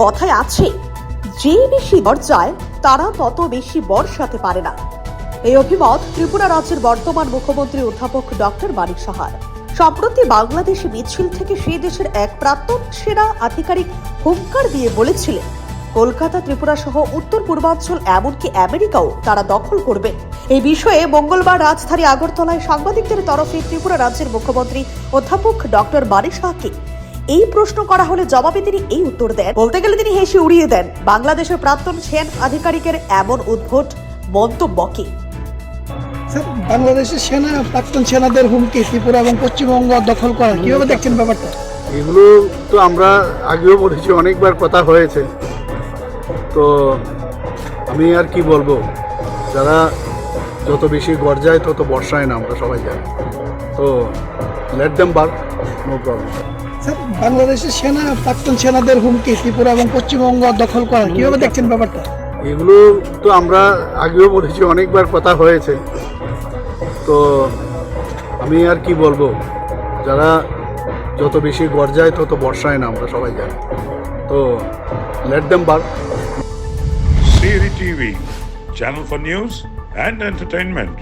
কথায় আছে, যে বেশি দরজায় তারা তত বেশি বর্ষাতে পারে না। এই অভিমত ত্রিপুরা রাজ্যের বর্তমান মুখ্যমন্ত্রী অধ্যাপক ডক্টর মানিক সাহার। সম্প্রতি বাংলাদেশে মিছিল থেকে সেই দেশের এক প্রাক্তন সেনা আধিকারিক হুঙ্কার দিয়ে বলেছিলেন, কলকাতা, ত্রিপুরা সহ উত্তর পূর্বাঞ্চল, এমনকি আমেরিকাও তারা দখল করবে। এই বিষয়ে মঙ্গলবার রাজধানী আগরতলায় সাংবাদিকদের তরফে ত্রিপুরা রাজ্যের মুখ্যমন্ত্রী অধ্যাপক ডক্টর মানিক সাহাকে এই প্রশ্ন করা হলে জবাবে তিনি এই উত্তর দেন। বলতে গেলে তিনি হেসে উড়িয়ে দেন। বাংলাদেশের প্রাক্তন সেন আধিকারিকের এমন উদ্ভট মন্তব্যকে স্যার বাংলাদেশের সেনা প্রাক্তন সেনাদের হুমকি ত্রিপুরা এবং পশ্চিমবঙ্গ দখল করা কীভাবে দেখছেন ব্যাপারটা? এগুলো তো আমরা আগেও বলেছি অনেকবার কথা হয়েছে। তো আমি আর কি বলব যারা যত বেশি গর্জায় তত বর্ষায় না আমরা সবাই জানি। তো let them bar no problem sir বাংলাদেশের সেনা প্রাক্তন সেনাদের হুমকি ত্রিপুরা এবং পশ্চিমবঙ্গ দখল করা কীভাবে দেখছেন ব্যাপারটা? এগুলো তো আমরা আগেও বলেছি অনেকবার কথা হয়েছে। তো আমি আর কি বলব যারা যত বেশি গর্জায় তত বর্ষায় না আমরা সবাই জানি। তো let them bar Siri TV, channel for news and entertainment.